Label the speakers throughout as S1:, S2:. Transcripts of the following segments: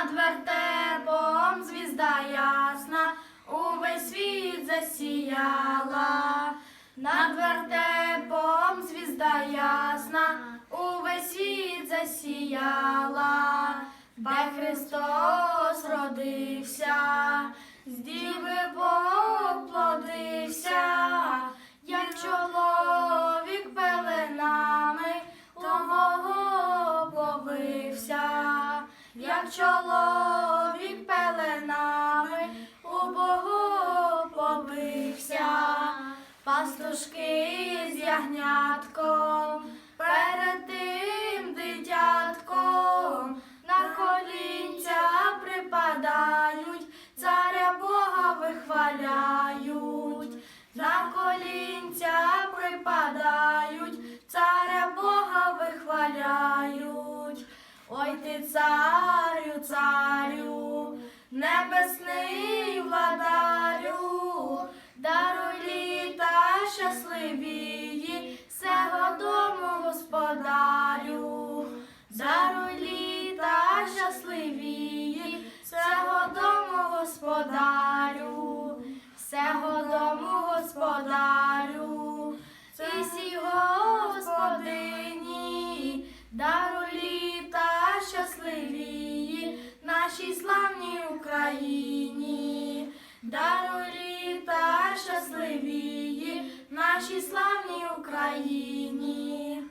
S1: над вертепом звізда ясна, увесь світ засіяла, над вертепом звізда ясна, увесь світ засіяла, де Христос родився, з діви поплодився, як чоловік як чоловік пеленами, у Богу побився, пастушки з ягнятком, перед тим дитятком, на колінця припадають, царя Бога вихваляють, на колінця припадають, царя Бога вихваляють. Ой ти царю, царю, небесний нашій славній Україні.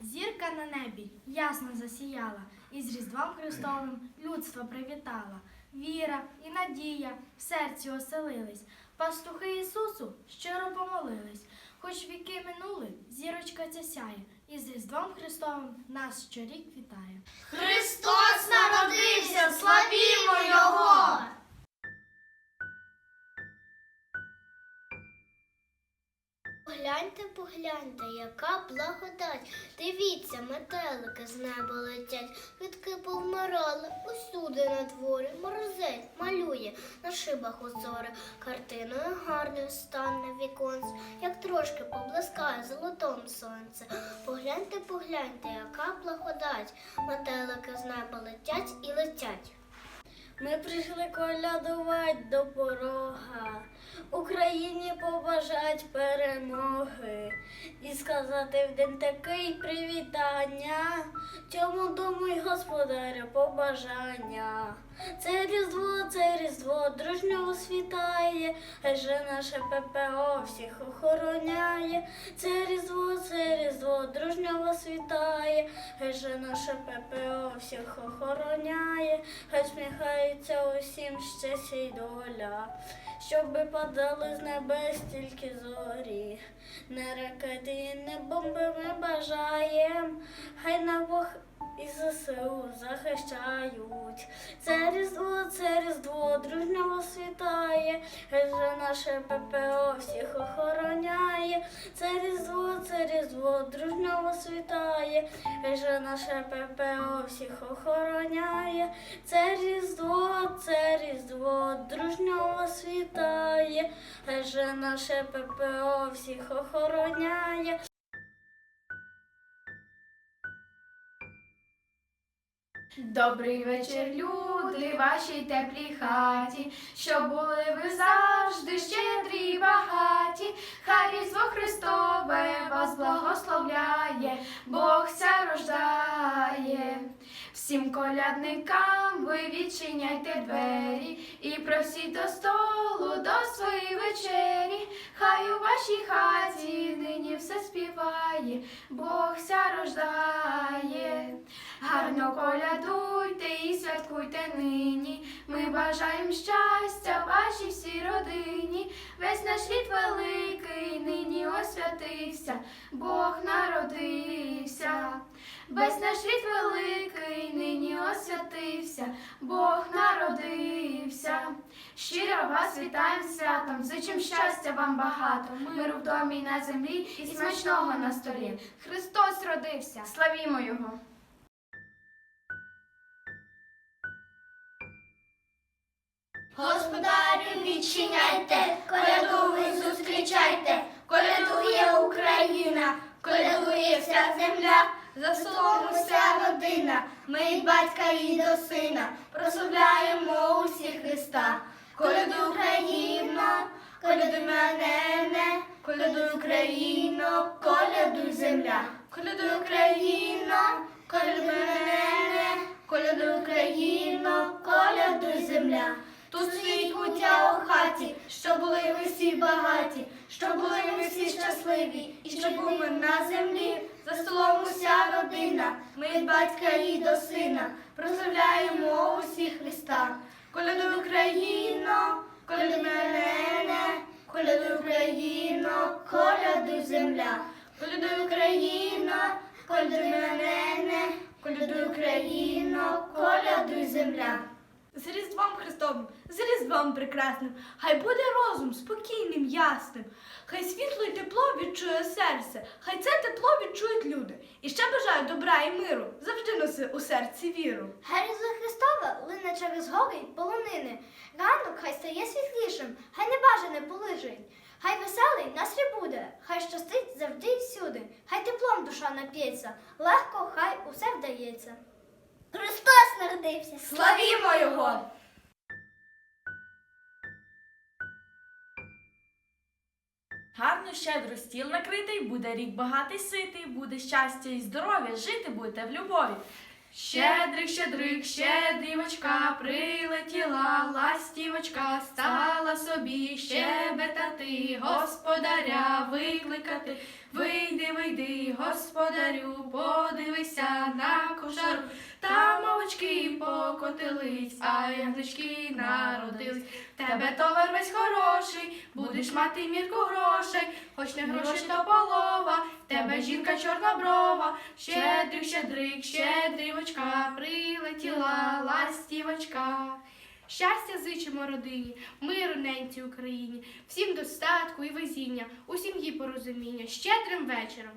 S1: Зірка на небі ясно засіяла, і з Різдвом Христовим людство привітала. Віра і надія в серці оселились. Пастухи Ісусу щиро помолились. Хоч віки минули, зірочка ця сяє, і з Різдвом Христовим нас щорік вітає.
S2: Христос народився, славімо Його! Погляньте, погляньте, яка благодать. Дивіться, метелики з неба летять, квітки повмирали, усюди на дворі. Морозець малює на шибах узори, картиною гарною стане віконце, як трошки поблискає золотом сонце. Погляньте, погляньте, яка благодать. Метелики з неба летять і летять.
S1: Ми прийшли колядувати до порога, Україні побажать перемоги. І сказати в день такий привітання, цьому дому й господаря побажання. Це різдво, це різдво, дружньо світає, хай же наше ППО всіх охороняє. Це різдво, це різдво, дружньо світає, же наше ППО всіх охороняє, хай сміхається усім щастя й доля, щоби падали з небес тільки зорі, не ракети не бомби ми бажаєм, хай на Бог і ЗСУ захищають. Це різдво, це різдво, дружньо світає, хай же наше ППО всіх охороняє. Це різдво, це різдво, дружньо світає, же наше ППО всіх охороняє. Це різдво, це різдво, дружньо світає, хай же наше ППО всіх охороняє. Добрий вечір, люди, вашій теплій хаті, щоб були ви завжди щедрі й багаті. Хай різдво Христове вас благословляє, Бог ся рождає. Всім колядникам ви відчиняйте двері і просіть до столу до своєї вечері. Хай у вашій хаті нині все співає, Бог ся рождає. Гарно колядуйте і святкуйте нині. Ми бажаємо щастя вашій всій родині. Весь наш світ великий нині освятився, Бог народився. Весь наш світ великий нині освятився, Бог народився. Щиро вас вітаємо святом, зичим щастя вам багато, миру в домі на землі і смачного на столі. Христос родився, славімо Його!
S2: Господарю відчиняйте, коляду ви зустрічайте, колядує Україна, колядує вся земля, за столом вся родина. ми від батька і до сина прославляємо усі Христа. Колядуй Україно, колядуй мене, не, колядуй Україно, колядуй земля. Колядуй Україно, колядуй мене, колядуй Україно, колядуй земля. Тут стоїть кутя у хаті, щоб були ми всі багаті, щоб були ми всі щасливі, і щоб був мир на землі, за столом уся родина, ми від батька і до сина, прославляємо усі Христа. Колядуй Україно, колядуй мене, колядуй Україно, колядуй земля. Колядуй Україно, колядуй мене, колядуй Україно, колядуй земля.
S3: З Різдвом Христовим, з Різдвом прекрасним, хай буде розум спокійним, ясним, хай світло й тепло відчує серце, хай це тепло відчують люди. І ще бажаю добра і миру, завжди носи у серці віру.
S4: Хай Різдво Христове лине через гори й полонини. Ранок хай стає світлішим, хай небажане полежить. Хай веселий настрій буде, хай щастить завжди і всюди. Хай теплом душа нап'ється, легко хай усе вдається. Христос народився!
S3: Славімо Його! Гарно щедро стіл накритий, буде рік багатий ситий, буде щастя і здоров'я, жити будете в любові. Щедрик, щедрик, щедрівочка, прилетіла ластівочка, стала собі щебетати, господаря викликати. Вийди, вийди, господарю, подивися на кошару. Там овочки покотились, а яблучки народились. Тебе товар весь хороший, будеш мати мірку грошей, хоч не гроші, то полова, тебе жінка чорноброва, щедрик, щедрик, щедрівочка, прилетіла ластівочка. Щастя зичимо родині, миру ненці Україні, всім достатку і везіння, у сім'ї порозуміння, щедрим вечором.